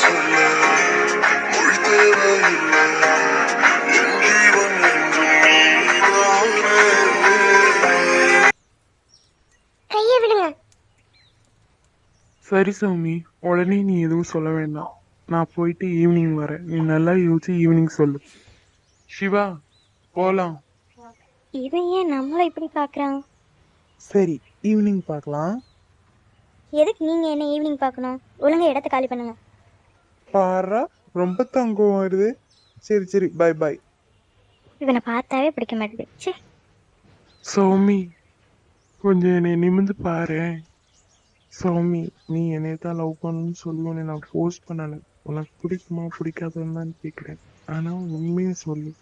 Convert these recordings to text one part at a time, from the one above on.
சொல்ல மொழி தேவையில்லை என் ஜீவன் என்றும் நீதானே. கையை விடுங்க. சரி சௌமி உடனே நீ எதுவும் சொல்ல வேண்டாம். நான் போயிட்டு ஈவினிங் வரேன். நீ நல்லா யோசிச்சு ஈவினிங் சொல்லு. சிவா போலாம். இவன் ஏன் நம்மளை இப்படி பார்க்குறான்? சரி ஈவினிங் பார்க்கலாம். எதுக்கு நீங்கள் என்ன ஈவினிங் பார்க்கணும்? ஒழுங்கா இடத்த காலி பண்ணுங்க. பாரா ரொம்ப தங்கம் வருது. சரி சரி பை பை இவனை பார்த்தாவே பிடிக்க மாட்டேது சே சௌமி கொஞ்சம் என்னை நிமிந்து பாரு. சௌமி நீ என்னை தான் லவ் பண்ணணும்னு சொல்லுவேன்னு நான் ஃபோர்ஸ் பண்ணலை. உனக்கு பிடிக்குமா பிடிக்காதுன்னு தான் கேட்குறேன். ஆனால் உண்மையை சொல்லு.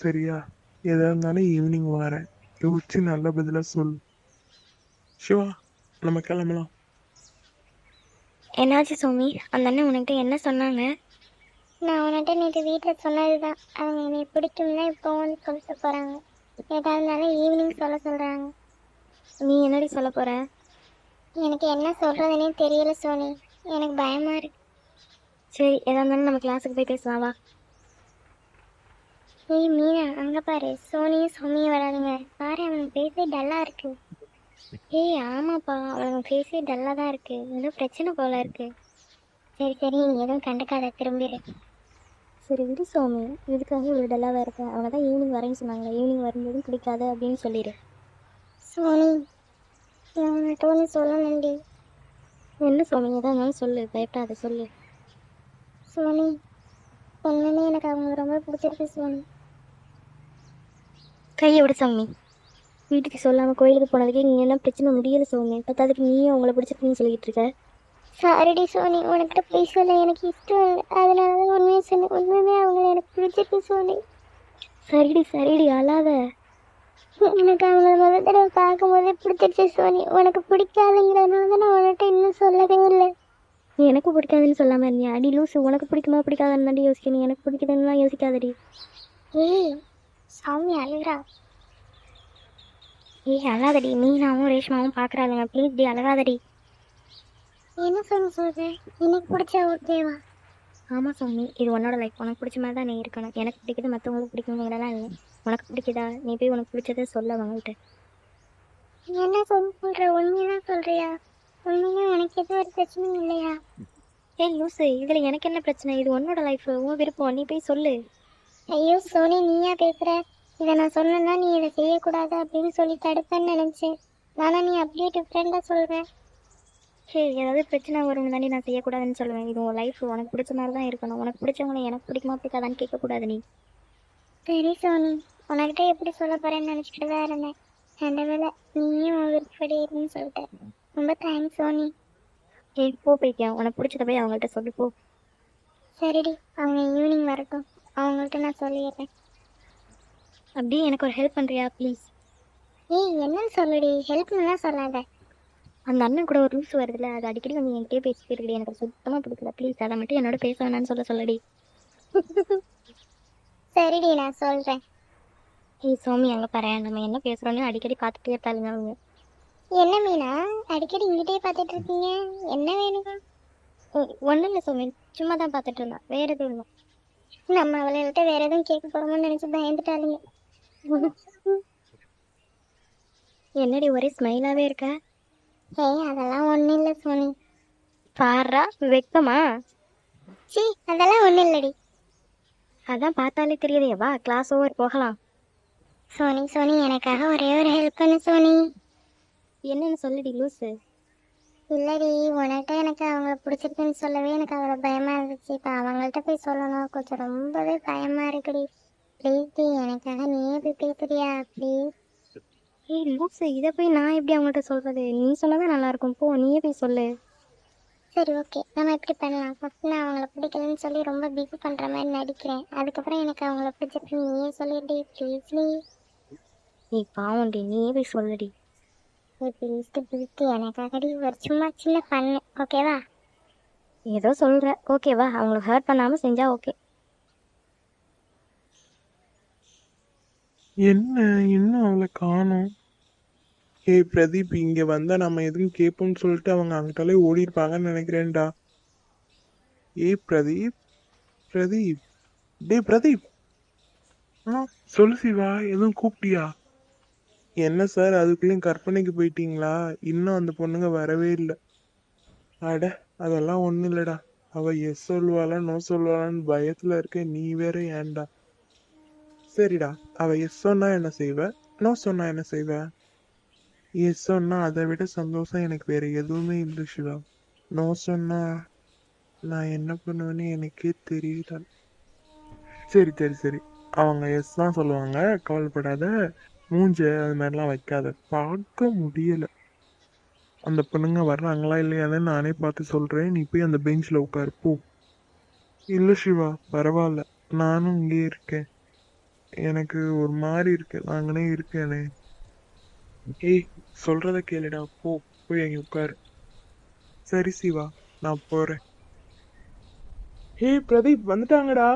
சரியா? எதா இருந்தாலும் ஈவினிங் வரேன். யோசிச்சு நல்ல பதிலாக சொல்லு. சிவா நம்ம கிளம்பலாம். என்னாச்சு சோமி? அந்த அண்ணன் உனக்கிட்ட என்ன சொன்னாங்க? நான் உன்கிட்ட நேற்று வீட்டில் சொன்னது தான் அவங்க என்னை பிடிக்கும்னா இப்போ வந்து சொல்லிட்டு போகிறாங்க ஏதா இருந்தாலும் ஈவினிங் சொல்ல சொல்கிறாங்க நீ என்னடி சொல்ல போகிற எனக்கு என்ன சொல்கிறதுனே தெரியல சோனி. எனக்கு பயமாக இருக்கு. சரி எதா இருந்தாலும் நம்ம கிளாஸுக்கு போய் பேசலாம் வா. ஏய் மீனா அங்கே பாரு. சோனியும் சோமியும் வராதுங்க. பாரு அவனுக்கு பேசவே டல்லாக இருக்கு. ஏய் ஆமாப்பா. அவனுக்கு ஃபேஸே டல்லாக தான் இருக்கு. ஏதோ பிரச்சனை போல இருக்கு. சரி சரி. நீ எதுவும் கண்டுக்காத. திரும்பிடு சரி விடு சோமி. இதுக்காக இவ்வளோ டல்லாக இருக்க. அவங்க தான் ஈவினிங் வரேன்னு சொன்னாங்க ஈவினிங் வரும்போதும் பிடிக்காது அப்படின்னு சொல்லிடு சோனி அவன்கிட்ட ஒன்று சொல்லணுண்டி என்ன சோமி? எதாக இருந்தாலும் சொல்லு. பயப்படாத. சொல்லு. சோனி என்னன்னு எனக்கு அவங்க ரொம்ப பிடிச்சிருக்கு சோனி கையை விட சோமி. வீட்டுக்கு சொல்லாமல் கோயிலுக்கு போனதுக்கு இங்கே என்ன பிரச்சனை முடியல சோமி. பத்தாவதுக்கு நீயும் அவங்கள பிடிச்சிருக்குன்னு சொல்லிட்டு இருக்க. சாரிடி சோனி உனக்கிட்ட போய் சொல்ல எனக்கு இஷ்டம் இல்லை. அதனால தான் உண்மையை சொன்னேன். உண்மையுமே அவங்கள எனக்கு பிடிச்சிருக்கு சோனி சரிடி சரிடி அழாத. எனக்கு அவங்கள முதல் தடவை பார்க்கும்போதே பிடிச்சிருச்சு சோனி உனக்கு பிடிக்காதுங்கிறதுனால தான் நான் உன்கிட்ட இன்னும் சொல்லவே இல்லை. நீ எனக்கு பிடிக்காதுன்னு சொல்லாமல் இருந்தியா? அடி லூசு உனக்கு பிடிக்குமா பிடிக்காதுன்னு தாண்டி யோசிக்க நீ எனக்கு பிடிக்குதுன்னு யோசிக்காதடி. ஏய் சாமி அழுகிறா. ஏய் அழாதடி. மீனாவும் ரேஷ்மாவும் பார்க்குறாளுங்க ப்ளீஸ் டி அழகாதடி. என்ன சொல்லி சொல்கிறேன் எனக்கு பிடிச்சா ஓகேவா ஆமாம் சாமி. இது உன்னோட லைஃப் உனக்கு பிடிச்ச மாதிரி தான் நீ இருக்கணும். எனக்கு பிடிக்குது மற்றவங்களுக்கு பிடிக்குங்கிறதெல்லாம் இல்லை. உனக்கு பிடிக்குதா? நீ போய் உனக்கு பிடிச்சதை சொல்ல அவங்கள்ட்ட என்ன சொல்லி சொல்கிற உண்மையாக சொல்கிறியா உண்மையாக உனக்கு எதுவும் ஒரு பிரச்சனையும் இல்லையா? ஏய் லூசு. இதில் எனக்கு என்ன பிரச்சனை? இது உன்னோட லைஃப் உன் விருப்பம். நீ போய் சொல்லு. ஐயோ சோனி நீயா பேசுற? இதை நான் சொன்னேன்னா நீ இதை செய்யக்கூடாது அப்படின்னு சொல்லி தடுப்பேன்னு நினைச்சேன். நானா நீ அப்படியே டிஃப்ரெண்டாக சொல்கிறேன் சரி ஏதாவது பிரச்சனை வரும் தாண்டி நான் செய்யக்கூடாதுன்னு சொல்லுவேன். இது உன் லைஃப் உனக்கு பிடிச்ச மாதிரி தான் இருக்கணும். உனக்கு பிடிச்சவங்கள எனக்கு பிடிக்குமா பிடிக்காதான்னு கேட்கக்கூடாது நீ. சரி சோனி. உனக்கிட்ட எப்படி சொல்ல போறேன்னு நினச்சிக்கிட்டு தான் இருந்தேன். அந்த வேலை நீயும் உன் விருப்பப்படி இருக்குன்னு சொல்லிட்டேன். ரொம்ப தேங்க்ஸ் சோனி. ஏய் போ போய்க்கா. உனக்கு பிடிச்சத போய் அவங்கள்ட்ட சொல்லு போ. சரிடி. அவங்க ஈவினிங் வரட்டும். அவங்கள்ட்ட நான் சொல்லிடுறேன். அப்படியே எனக்கு ஒரு ஹெல்ப் பண்ணுறியா ப்ளீஸ் ஏய் என்னன்னு சொல்லுடி. ஹெல்ப்னுலாம் சொல்லாத. அந்த அண்ணன் கூட ஒரு ரூல்ஸ் வருதுல்ல அது அடிக்கடி வந்து என்கிட்டயே பேசிட்டு இருக்கடி. எனக்கு சுத்தமாக பிடிக்கல. ப்ளீஸ் அதை மட்டும் என்னோட பேச வேணாம்னு சொல்ல சொல்லடி. சரிடி நான் சொல்கிறேன் ஏய் சோமி அங்கே பாரு. நம்ம என்ன பேசுகிறோன்னு அடிக்கடி பார்த்துட்டே இருக்காளுங்க அவங்க. என்ன மீனா? அடிக்கடி இங்கிட்டே பார்த்துட்டு இருக்கீங்க? என்ன வேணுங்க ஒன்றும் இல்லை சோமி. சும்மா தான் பார்த்துட்டு இருந்தேன் வேற எதுவும் இல்லை. நம்ம அவளை விட்டு வேற எதுவும் கேட்க போகிறோமோன்னு நினச்சி பயந்துட்டாளுங்க. என்னடி ஒரே ஸ்மைலாகவே இருக்க? ஏய் அதெல்லாம் ஒன்றும் இல்லை சோனி. பாரா வெக்கமா? சி அதெல்லாம் ஒன்றும் இல்லடி. அதான் பார்த்தாலே தெரியுதே. வா கிளாஸ் ஓவர் போகலாம். சோனி சோனி எனக்காக ஒரே ஒரு ஹெல்ப் பண்ணு சோனி. என்னன்னு சொல்லுடி லூசு. இல்லடி உனக்கிட்ட எனக்கு அவங்கள பிடிச்சிருக்குன்னு சொல்லவே எனக்கு அவ்வளோ பயமாக இருந்துச்சு. இப்போ அவங்கள்ட்ட போய் சொல்லணும். கொஞ்சம் ரொம்பவே பயமாக இருக்குடி. ப்ளீஸ் டி எனக்காக நீயே போய் பேசுறியா? ப்ளீஸ் ஏய் லூசு இதை போய் நான் எப்படி அவங்கள்ட்ட சொல்கிறது நீ சொன்னதான் நல்லாயிருக்கும். போ நீயே போய் சொல்லு. சரி ஓகே நம்ம எப்படி பண்ணலாம். ஃபஸ்ட் நான் அவங்கள பிடிக்கலன்னு சொல்லி ரொம்ப பிஸி பண்ணுற மாதிரி நடிக்கிறேன். அதுக்கப்புறம் எனக்கு அவங்கள பிடிச்சிருக்கு நீயே சொல்லிடி ப்ளீஸ் நீ நீ பாவண்டி நீயே போய் சொல்லுடி. ப்ளீஸ்ட்டு ப்ளீஸ்ட்டு எனக்காகடி ஒரு சும்மா சின்ன பண்ணு. ஓகேவா ஏதோ சொல்கிற ஓகேவா அவங்களுக்கு ஹர்ட் பண்ணாமல் செஞ்சால் ஓகே என்ன இன்னும் அவளை காணோம். ஏய் பிரதீப் இங்க வந்தா நம்ம எதுவும் கேட்போம்னு சொல்லிட்டு அவங்க அங்கிட்டாலே ஓடிருப்பாங்கன்னு நினைக்கிறேன்டா. ஏய் பிரதீப் பிரதீப் டேய் பிரதீப். ஆ சொல்லு சிவா எதுவும் கூப்பிட்டியா? என்ன சார் அதுக்குள்ளேயும் கற்பனைக்கு போயிட்டீங்களா? இன்னும் அந்த பொண்ணுங்க வரவே இல்லை. அட அதெல்லாம் ஒன்றும் இல்லைடா. அவள் எஸ் சொல்லுவாளா நோ சொல்லுவாளான்னு பயத்தில் இருக்க நீ வேற ஏன்டா? சரிடா. அவ எஸ் சொன்னா என்ன செய்வ? நோ சொன்னா என்ன செய்வ? எஸ் சொன்னா அதை விட சந்தோஷம் எனக்கு வேற எதுவுமே இல்லை சிவா நோ சொன்னா நான் என்ன பண்ணுவேன்னு எனக்கே தெரியல. சரி சரி சரி. அவங்க எஸ் தான் சொல்லுவாங்க. கவலைப்படாத. மூஞ்ச அது மாதிரிலாம் வைக்காத. பார்க்க முடியல. அந்த பொண்ணுங்க வர்றாங்களா இல்லையான்னு நானே பார்த்து சொல்கிறேன் நீ போய் அந்த பெஞ்சில் உட்காரு. போ. இல்லை சிவா பரவாயில்ல. நானும் இங்கே இருக்கேன். எனக்கு ஒரு மாதிரி இருக்கு. நாங்களே இருக்கேனே. ஏய் சொல்றத கேளுடா. போ போய் அங்கே உட்காரு. சரி சிவா. நான் போறேன். ஏய் பிரதீப் வந்துட்டாங்கடா.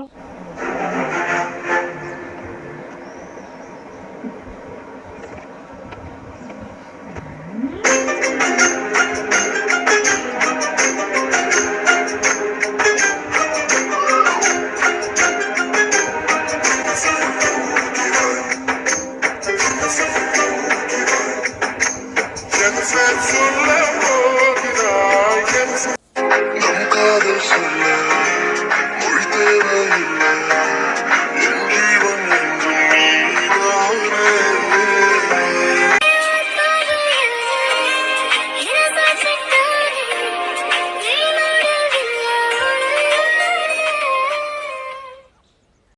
That's it.